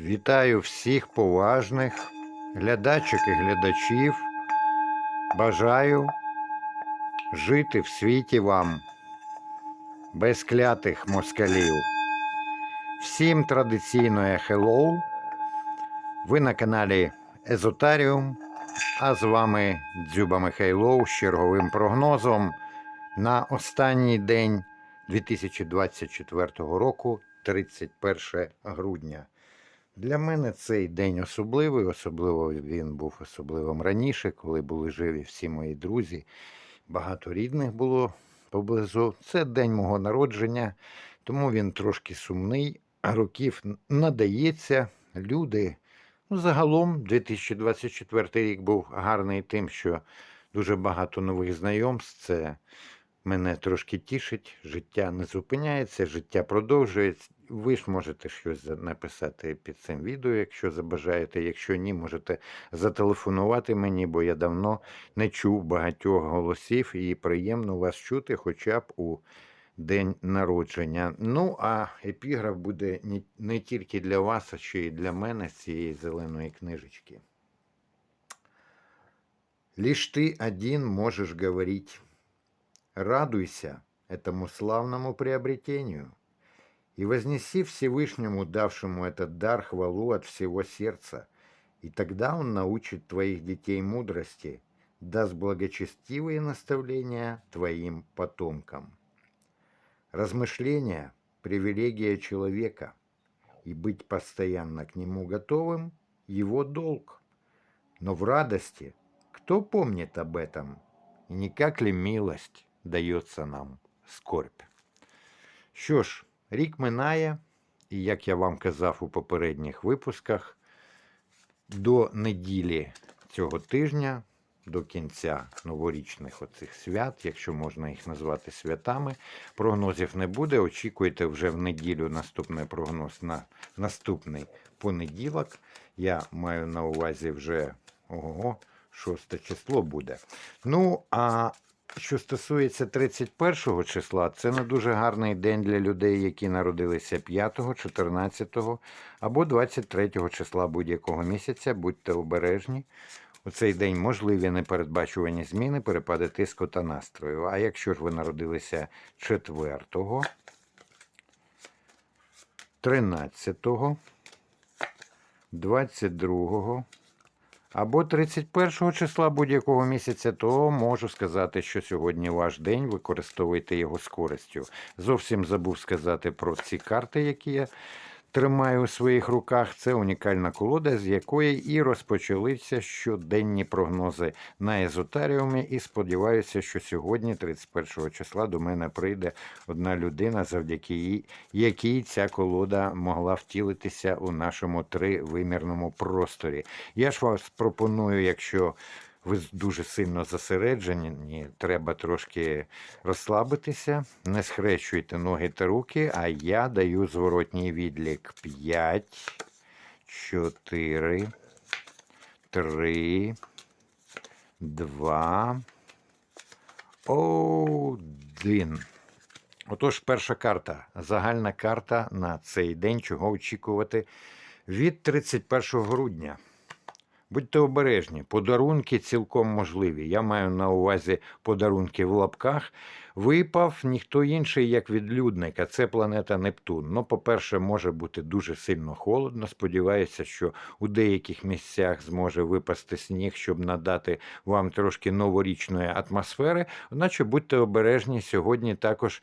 Вітаю всіх поважних глядачок і глядачів. Бажаю жити в світі вам без клятих москалів. Всім традиційне хеллоу. Ви на каналі Езотаріум, а з вами Дзюба Михайлов з черговим прогнозом на останній день 2024 року, 31 грудня. Для мене цей день особливий, особливо він був особливим раніше, коли були живі всі мої друзі. Багато рідних було поблизу. Це день мого народження, тому він трошки сумний. Років надається. Люди. Ну, загалом 2024 рік був гарний тим, що дуже багато нових знайомств. Це мене трошки тішить. Життя не зупиняється, життя продовжується. Ви ж можете щось написати під цим відео, якщо забажаєте. Якщо ні, можете зателефонувати мені, бо я давно не чув багатьох голосів і приємно вас чути, хоча б у день народження. Ну, а епіграф буде не, тільки для вас, а ще й для мене з цієї зеленої книжечки. Лишь ты один можешь говорить. Радуйся этому славному приобретению и вознеси Всевышнему, давшему этот дар, хвалу от всего сердца, и тогда он научит твоих детей мудрости, даст благочестивые наставления твоим потомкам. Размышления – привилегия человека, и быть постоянно к нему готовым – его долг. Но в радости кто помнит об этом? И не как ли милость дается нам скорбь? Що ж, рік минає, і як я вам казав у попередніх випусках, до неділі цього тижня, до кінця новорічних оцих свят, якщо можна їх назвати святами, прогнозів не буде. Очікуйте вже в неділю наступний прогноз на наступний понеділок. Я маю на увазі вже ого, 6 число буде. Ну, а що стосується 31 числа, це не дуже гарний день для людей, які народилися 5, 14 або 23 числа будь-якого місяця. Будьте обережні. У цей день можливі непередбачувані зміни, перепади тиску та настрою. А якщо ж ви народилися 4, 13, 22 або 31 числа будь-якого місяця, то можу сказати, що сьогодні ваш день, використовуйте його з користю. Зовсім забув сказати про ці карти, які я тримаю у своїх руках. Це унікальна колода, з якої і розпочалися щоденні прогнози на езотаріумі. І сподіваюся, що сьогодні, 31 числа, до мене прийде одна людина, завдяки якій ця колода могла втілитися у нашому тривимірному просторі. Я ж вас пропоную, якщо ви дуже сильно зосереджені, треба трошки розслабитися, не схрещуйте ноги та руки, а я даю зворотній відлік 5, 4, 3, 2, 1. Отож, перша карта. Загальна карта на цей день, чого очікувати від 31 грудня. Будьте обережні, подарунки цілком можливі. Я маю на увазі подарунки в лапках. Випав ніхто інший, як відлюдник, а це планета Нептун. Ну, по-перше, може бути дуже сильно холодно. Сподіваюся, що у деяких місцях зможе випасти сніг, щоб надати вам трошки новорічної атмосфери. Одначе будьте обережні сьогодні також.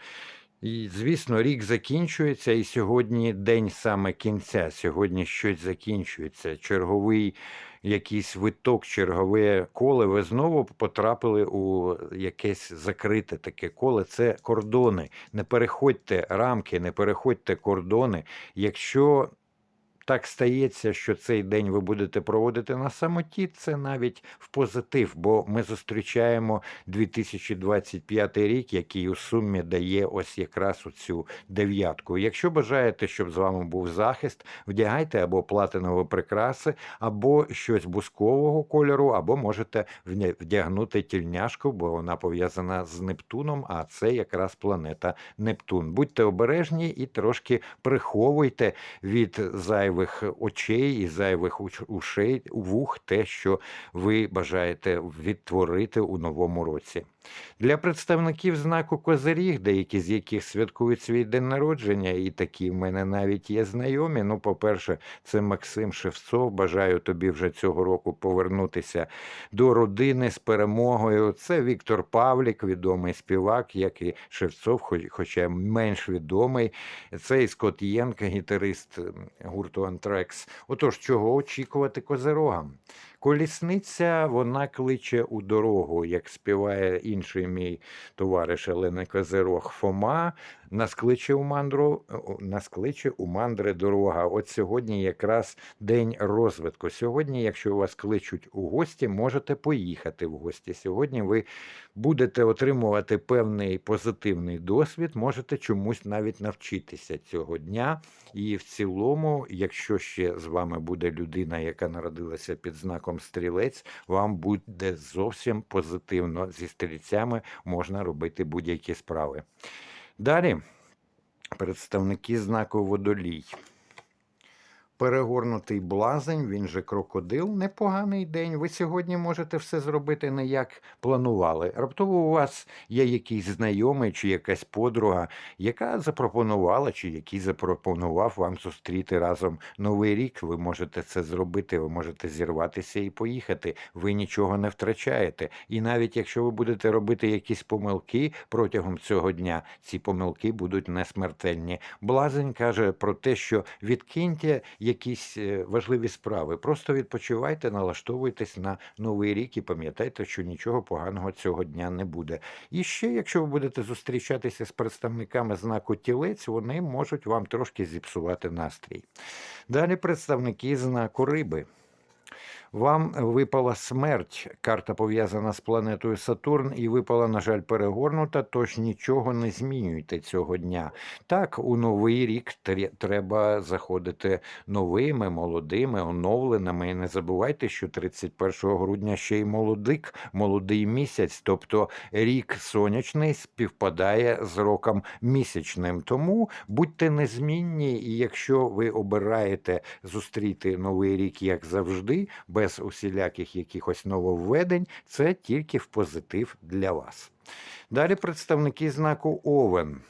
І, звісно, рік закінчується, і сьогодні день саме кінця. Сьогодні щось закінчується. Черговий якийсь виток, чергове коле. Ви знову потрапили у якесь закрите таке коле. Це кордони. Не переходьте рамки, не переходьте кордони. Якщо так стається, що цей день ви будете проводити на самоті, це навіть в позитив, бо ми зустрічаємо 2025 рік, який у сумі дає ось якраз оцю дев'ятку. Якщо бажаєте, щоб з вами був захист, вдягайте або платинові прикраси, або щось бускового кольору, або можете вдягнути тільняшку, бо вона пов'язана з Нептуном, а це якраз планета Нептун. Будьте обережні і трошки приховуйте від зайвих зайвих очей і зайвих ушей, вух, те, що ви бажаєте відтворити у новому році. Для представників знаку Козиріг, деякі з яких святкують свій день народження, і такі в мене навіть є знайомі. Ну, по-перше, це Максим Шевцов. Бажаю тобі вже цього року повернутися до родини з перемогою. Це Віктор Павлік, відомий співак, як і Шевцов, хоча менш відомий. Це і Скот Єнка, гітарист гурту Антрекс. Отож, чого очікувати козирогам? Колісниця вона кличе у дорогу, як співає інший мій товариш Елена Козирог Фома. Нас кличе у мандру, нас кличе у мандри дорога. От сьогодні якраз день розвитку. Сьогодні, якщо вас кличуть у гості, можете поїхати в гості. Сьогодні ви будете отримувати певний позитивний досвід, можете чомусь навіть навчитися цього дня. І в цілому, якщо ще з вами буде людина, яка народилася під знаком стрілець, вам буде зовсім позитивно. Зі стрільцями можна робити будь-які справи. Далі представники знаку водолій. Перегорнутий блазень, він же крокодил, непоганий день. Ви сьогодні можете все зробити не як планували. Раптово у вас є якийсь знайомий чи якась подруга, яка запропонувала, чи який запропонував вам зустріти разом новий рік. Ви можете це зробити, ви можете зірватися і поїхати. Ви нічого не втрачаєте. І навіть якщо ви будете робити якісь помилки протягом цього дня, ці помилки будуть не смертельні. Блазень каже про те, що відкиньте якісь е, важливі справи. Просто відпочивайте, налаштовуйтесь на новий рік і пам'ятайте, що нічого поганого цього дня не буде. І ще, якщо ви будете зустрічатися з представниками знаку тілець, вони можуть вам трошки зіпсувати настрій. Далі представники знаку риби. Вам випала смерть. Карта пов'язана з планетою Сатурн і випала, на жаль, перегорнута, тож нічого не змінюйте цього дня. Так, у новий рік треба заходити новими, молодими, оновленими. І не забувайте, що 31 грудня ще й молодик, молодий місяць, тобто рік сонячний співпадає з роком місячним. Тому будьте незмінні, і якщо ви обираєте зустріти новий рік, як завжди, без усіляких якихось нововведень, це тільки в позитив для вас. Далі представники знаку Овен.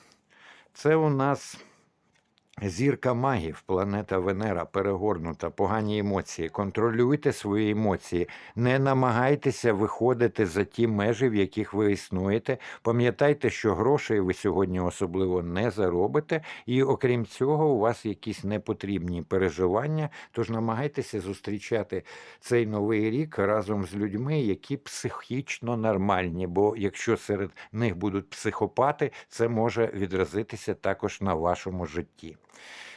Це у нас зірка магів, планета Венера перегорнута, погані емоції. Контролюйте свої емоції, не намагайтеся виходити за ті межі, в яких ви існуєте. Пам'ятайте, що грошей ви сьогодні особливо не заробите, і окрім цього, у вас якісь непотрібні переживання. Тож намагайтеся зустрічати цей новий рік разом з людьми, які психічно нормальні. Бо якщо серед них будуть психопати, це може відразитися також на вашому житті.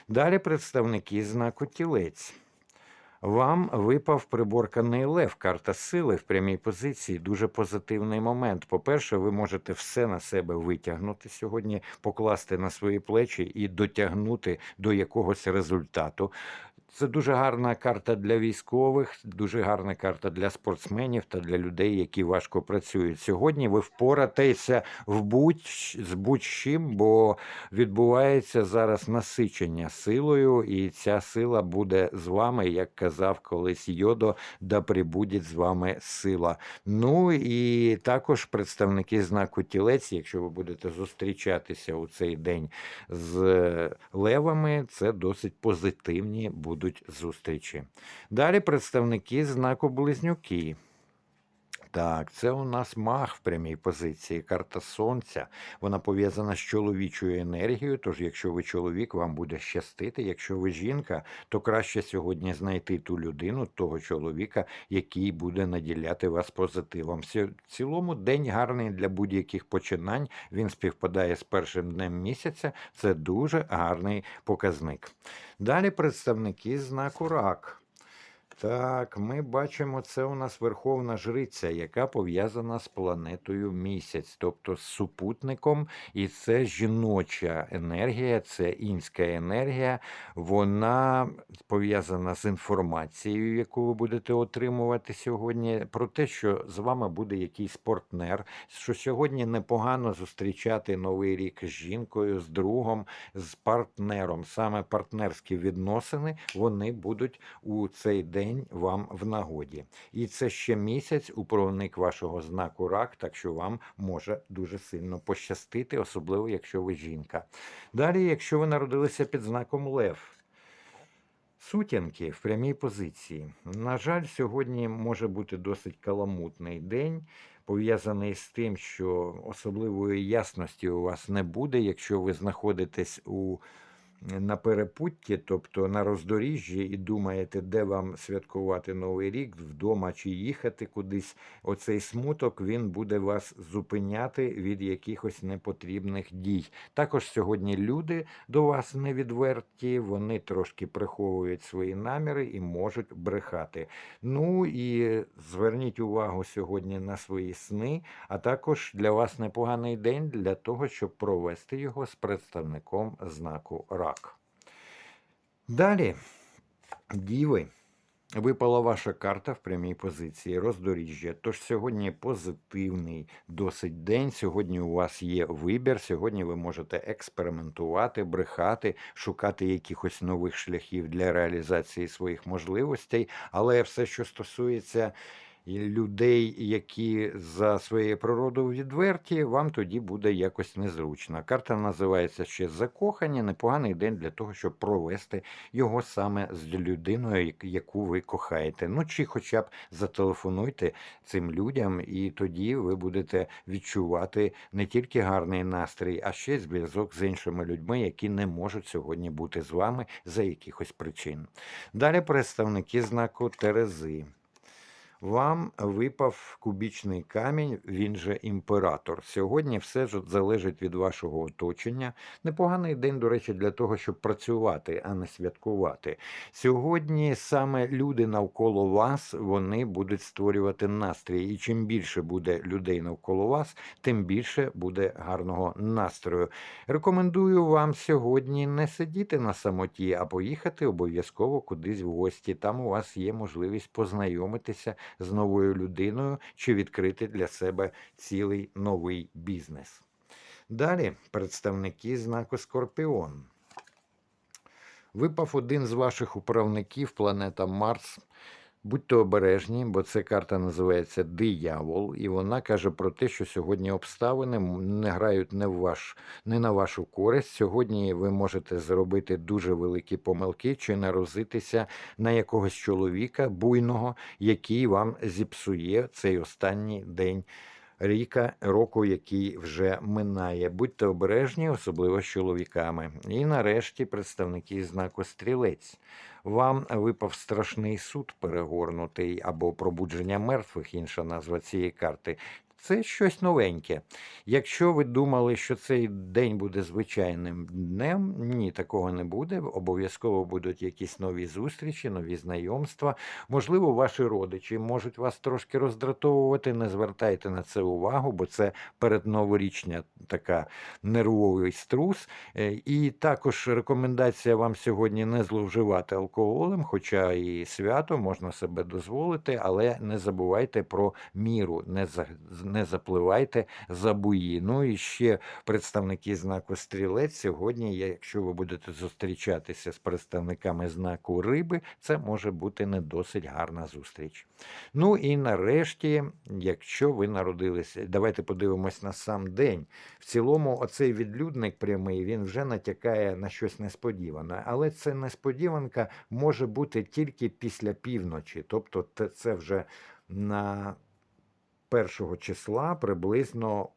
Далі представники знаку тілець. Вам випав приборканий лев, карта сили в прямій позиції. Дуже позитивний момент. По-перше, ви можете все на себе витягнути сьогодні, покласти на свої плечі і дотягнути до якогось результату. Це дуже гарна карта для військових, дуже гарна карта для спортсменів та для людей, які важко працюють. Сьогодні ви впоратеся в будь з будь-чим, бо відбувається зараз насичення силою, і ця сила буде з вами, як казав колись Йодо, да прибудеть з вами сила. Ну і також представники знаку тілець, якщо ви будете зустрічатися у цей день з левами, це досить позитивні будуть зустрічі. Далі представники знаку близнюки. Так, це у нас маг в прямій позиції, карта сонця. Вона пов'язана з чоловічою енергією. Тож, якщо ви чоловік, вам буде щастити. Якщо ви жінка, то краще сьогодні знайти ту людину, того чоловіка, який буде наділяти вас позитивом. В цілому день гарний для будь-яких починань. Він співпадає з першим днем місяця. Це дуже гарний показник. Далі представники знаку рак. Так, ми бачимо, це у нас Верховна Жриця, яка пов'язана з планетою місяць, тобто з супутником, і це жіноча енергія, це інська енергія. Вона пов'язана з інформацією, яку ви будете отримувати сьогодні, про те, що з вами буде якийсь партнер, що сьогодні непогано зустрічати новий рік з жінкою, з другом, з партнером. Саме партнерські відносини вони будуть у цей день вам в нагоді. І це ще місяць у провник вашого знаку рак, так що вам може дуже сильно пощастити, особливо якщо ви жінка. Далі, якщо ви народилися під знаком Лев. Сутінки в прямій позиції. На жаль, сьогодні може бути досить каламутний день, пов'язаний з тим, що особливої ясності у вас не буде, якщо ви знаходитесь у на перепутті, тобто на роздоріжжі, і думаєте, де вам святкувати Новий рік, вдома чи їхати кудись. Оцей смуток він буде вас зупиняти від якихось непотрібних дій. Також сьогодні люди до вас невідверті, вони трошки приховують свої наміри і можуть брехати. Ну і зверніть увагу сьогодні на свої сни, а також для вас непоганий день для того, щоб провести його з представником знаку рак. Далі, діви. Випала ваша карта в прямій позиції роздоріжжя. Тож сьогодні позитивний досить день. Сьогодні у вас є вибір. Сьогодні ви можете експериментувати, брехати, шукати якихось нових шляхів для реалізації своїх можливостей. Але все, що стосується людей, які за своєю природою відверті, вам тоді буде якось незручно. Карта називається ще закохані, непоганий день для того, щоб провести його саме з людиною, яку ви кохаєте. Ну чи хоча б зателефонуйте цим людям, і тоді ви будете відчувати не тільки гарний настрій, а ще й зв'язок з іншими людьми, які не можуть сьогодні бути з вами за якихось причин. Далі представники знаку Терези. Вам випав кубічний камінь, він же імператор. Сьогодні все ж залежить від вашого оточення. Непоганий день, до речі, для того, щоб працювати, а не святкувати. Сьогодні саме люди навколо вас вони будуть створювати настрій. І чим більше буде людей навколо вас, тим більше буде гарного настрою. Рекомендую вам сьогодні не сидіти на самоті, а поїхати обов'язково кудись в гості. Там у вас є можливість познайомитися з новою людиною чи відкрити для себе цілий новий бізнес. Далі представники знаку Скорпіон. Випав один з ваших управників, планета Марс. Будьте обережні, бо ця карта називається Диявол, і вона каже про те, що сьогодні обставини не грають не, в ваш, не на вашу користь. Сьогодні ви можете зробити дуже великі помилки чи наразитися на якогось чоловіка буйного, який вам зіпсує цей останній день. Ріка року, який вже минає. Будьте обережні, особливо з чоловіками. І нарешті представники знаку стрілець. Вам випав страшний суд перегорнутий або пробудження мертвих, інша назва цієї карти. Це щось новеньке. Якщо ви думали, що цей день буде звичайним днем, ні, такого не буде. Обов'язково будуть якісь нові зустрічі, нові знайомства. Можливо, ваші родичі можуть вас трошки роздратовувати. Не звертайте на це увагу, бо це передноворічня така нервовий струс. Е, І також рекомендація вам сьогодні не зловживати алкоголем, хоча і свято можна себе дозволити, але не забувайте про міру, не не запливайте за буї. Ну і ще представники знаку стрілець. Сьогодні, якщо ви будете зустрічатися з представниками знаку риби, це може бути не досить гарна зустріч. Ну і нарешті, якщо ви народилися, давайте подивимось на сам день. В цілому, оцей відлюдник прямий він вже натякає на щось несподіване, але це несподіванка може бути тільки після півночі, тобто це вже на першого числа приблизно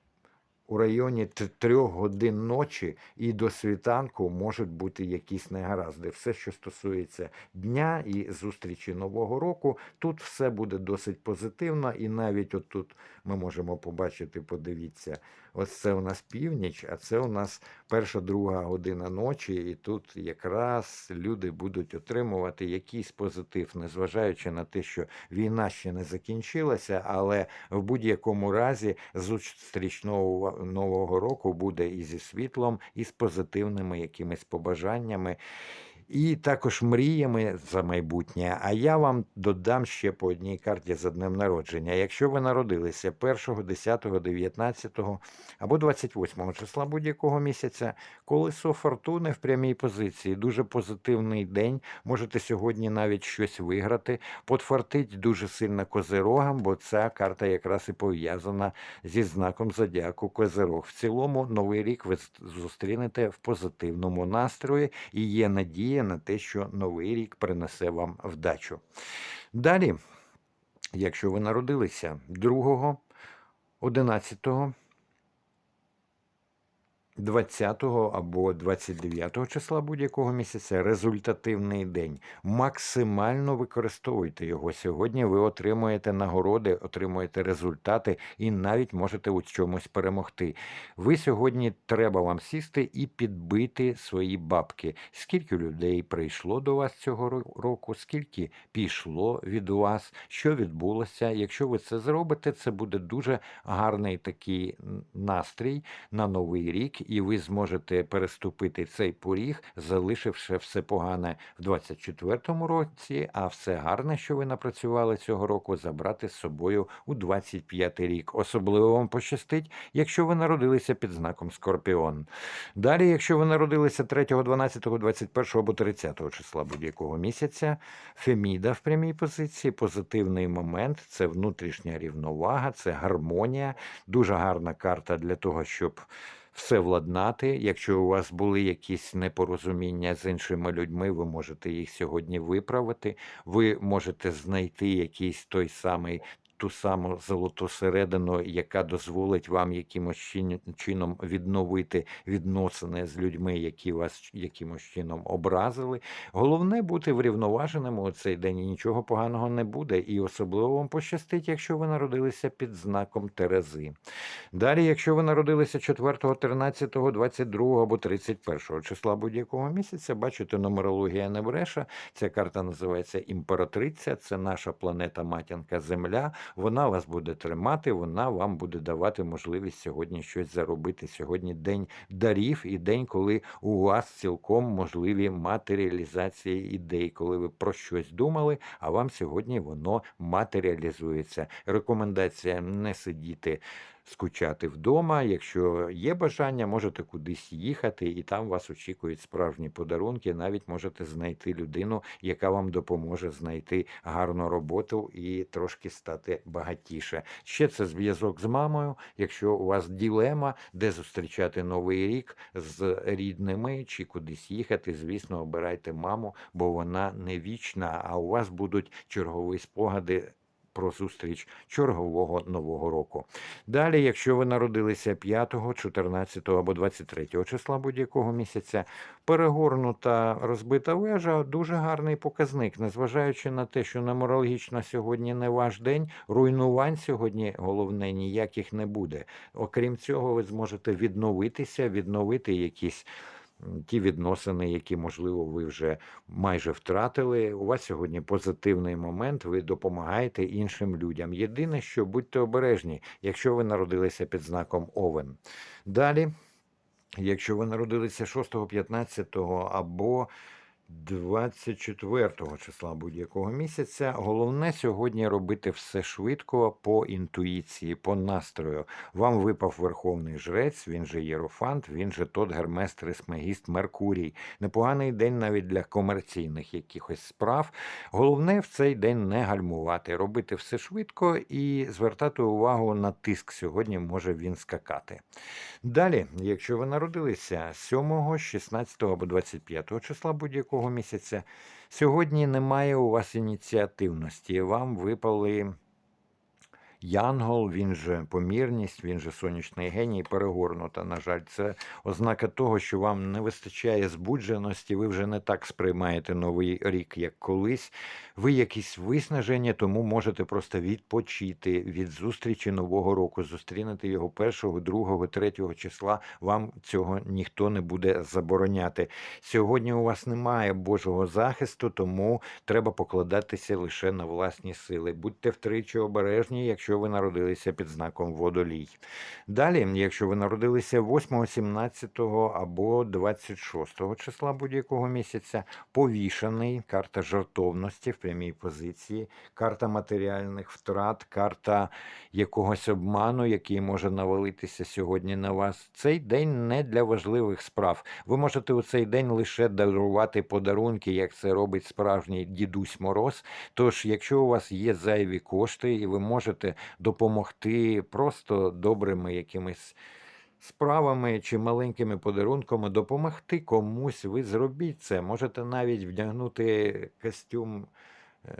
у районі т- трьох годин ночі і до світанку можуть бути якісь негаразди. Все, що стосується дня і зустрічі Нового року, тут все буде досить позитивно, і навіть отут ми можемо побачити, подивіться, Ось це у нас північ, а це у нас перша друга година ночі, і тут якраз люди будуть отримувати якийсь позитив, незважаючи на те, що війна ще не закінчилася, але в будь-якому разі зустріч нового, нового року буде і зі світлом, і з позитивними якимись побажаннями. І також мріями за майбутнє. А я вам додам ще по одній карті за днем народження. Якщо ви народилися 1, 10, 19 або 28 числа будь-якого місяця, колесо фортуни в прямій позиції, дуже позитивний день. Можете сьогодні навіть щось виграти. Подфартить дуже сильно козирогам, бо ця карта якраз і пов'язана зі знаком зодіаку Козирог. В цілому новий рік ви зустрінете в позитивному настрої і є надія на те, що новий рік принесе вам вдачу. Далі, якщо ви народилися 2, 11, 20 або 29 числа будь-якого місяця результативний день. Максимально використовуйте його. Сьогодні ви отримуєте нагороди, отримуєте результати і навіть можете у чомусь перемогти. Ви сьогодні треба вам сісти і підбити свої бабки. Скільки людей прийшло до вас цього року, скільки пішло від вас, що відбулося. Якщо ви це зробите, це буде дуже гарний такий настрій на новий рік, і ви зможете переступити цей поріг, залишивши все погане в 24-му році, а все гарне, що ви напрацювали цього року, забрати з собою у 25-й рік. Особливо вам пощастить, якщо ви народилися під знаком Скорпіон. Далі, якщо ви народилися 3, 12, 21 або 30 числа будь-якого місяця, Феміда в прямій позиції, позитивний момент, це внутрішня рівновага, це гармонія, дуже гарна карта для того, щоб все владнати. Якщо у вас були якісь непорозуміння з іншими людьми, ви можете їх сьогодні виправити. Ви можете знайти якийсь той самий. Ту саму золоту середину, яка дозволить вам якимось чином відновити відносини з людьми, які вас якимось чином образили. Головне бути врівноваженими у цей день, і нічого поганого не буде. І особливо вам пощастить, якщо ви народилися під знаком Терези. Далі, якщо ви народилися 4, 13, 22 або 31 числа будь-якого місяця, бачите, нумерологія не бреше. Ця карта називається імператриця. Це наша планета матінка Земля. Вона вас буде тримати, вона вам буде давати можливість сьогодні щось заробити. Сьогодні день дарів і день, коли у вас цілком можливі матеріалізації ідей, коли ви про щось думали, а вам сьогодні воно матеріалізується. Рекомендація не сидіти скучати вдома. Якщо є бажання, можете кудись їхати, і там вас очікують справжні подарунки. Навіть можете знайти людину, яка вам допоможе знайти гарну роботу і трошки стати багатіше. Ще це зв'язок з мамою. Якщо у вас ділема, де зустрічати новий рік з рідними чи кудись їхати, звісно, обирайте маму, бо вона не вічна, а у вас будуть чергові спогади про зустріч чергового нового року. Далі, якщо ви народилися 5, 14 або 23 числа будь-якого місяця, перегорнута розбита вежа дуже гарний показник, незважаючи на те, що нумерологічно сьогодні не ваш день, руйнувань сьогодні головне ніяких не буде. Окрім цього, ви зможете відновитися, відновити якісь. Ті відносини, які, можливо, ви вже майже втратили. У вас сьогодні позитивний момент, ви допомагаєте іншим людям. Єдине, що будьте обережні, якщо ви народилися під знаком Овен. Далі, якщо ви народилися 6, 15 або 24 числа будь-якого місяця, головне сьогодні робити все швидко по інтуїції, по настрою. Вам випав верховний жрець, він же Єрофант, він же тот Гермес Трисмегіст Меркурій. Непоганий день навіть для комерційних якихось справ. Головне в цей день не гальмувати, робити все швидко і звертати увагу на тиск. Сьогодні може він скакати. Далі, якщо ви народилися 7, 16 або 25 числа будь-якого місяця, сьогодні немає у вас ініціативності. Вам випали янгол, він же помірність, він же сонячний геній, перегорнута. На жаль, це ознака того, що вам не вистачає збудженості, ви вже не так сприймаєте новий рік, як колись. Ви якісь виснаження, тому можете просто відпочити від зустрічі нового року. Зустрінете його першого, другого, третього числа. Вам цього ніхто не буде забороняти. Сьогодні у вас немає Божого захисту, тому треба покладатися лише на власні сили. Будьте втричі обережні, якщо ви народилися під знаком водолій. Далі, якщо ви народилися 8, 17 або 26 числа будь-якого місяця, повішаний, карта жартовності в прямій позиції, карта матеріальних втрат, карта якогось обману, який може навалитися сьогодні на вас. Цей день не для важливих справ. Ви можете у цей день лише дарувати подарунки, як це робить справжній дідусь Мороз. Тож, якщо у вас є зайві кошти і ви можете допомогти просто добрими якимись справами чи маленькими подарунками, допомогти комусь, ви зробіть це. Можете навіть вдягнути костюм.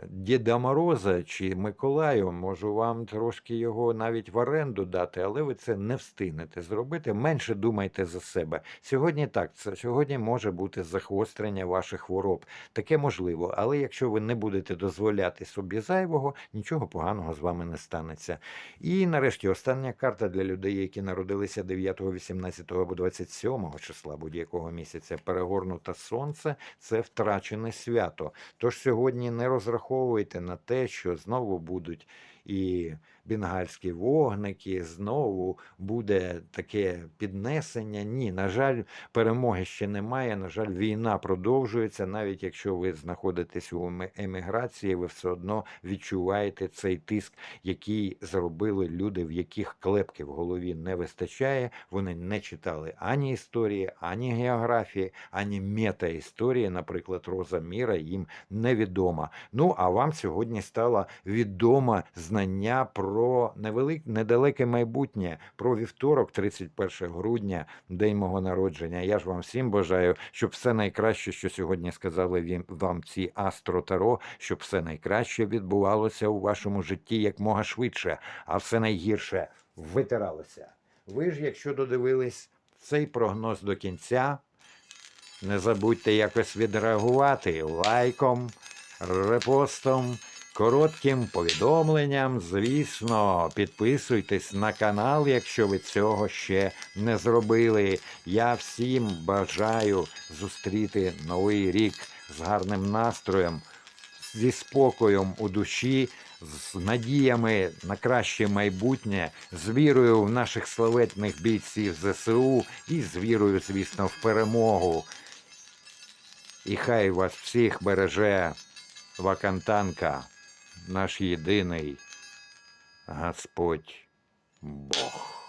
Діда Мороза чи Миколаю, можу вам трошки його навіть в оренду дати, але ви це не встигнете зробити. Менше думайте за себе. Сьогодні так, це сьогодні може бути захострення ваших хвороб. Таке можливо, але якщо ви не будете дозволяти собі зайвого, нічого поганого з вами не станеться. І нарешті остання карта для людей, які народилися 9, 18 або 27 числа будь-якого місяця. Перегорнуте сонце це втрачене свято. Тож сьогодні не розраховуйте на те, що знову будуть і бенгальські вогники, знову буде таке піднесення. Ні, на жаль, перемоги ще немає. На жаль, війна продовжується. Навіть якщо ви знаходитесь у ем- еміграції, ви все одно відчуваєте цей тиск, який зробили люди, в яких клепки в голові не вистачає. Вони не читали ані історії, ані географії, ані метаісторії. Наприклад, Роза Міра їм невідома. Ну а вам сьогодні стало відомо знання про невелик, недалеке майбутнє, про вівторок, 31 грудня, день мого народження. Я ж вам всім бажаю, щоб все найкраще, що сьогодні сказали вам ці астро-таро, щоб все найкраще відбувалося у вашому житті якмога швидше, а все найгірше витиралося. Ви ж, якщо додивились цей прогноз до кінця, не забудьте якось відреагувати лайком, репостом, коротким повідомленням. Звісно, підписуйтесь на канал, якщо ви цього ще не зробили. Я всім бажаю зустріти новий рік з гарним настроєм, зі спокоєм у душі. З надіями на краще майбутнє, з вірою в наших славетних бійців ЗСУ і з вірою, звісно, в перемогу. І хай вас всіх береже Вакантанка, наш єдиний Господь Бог.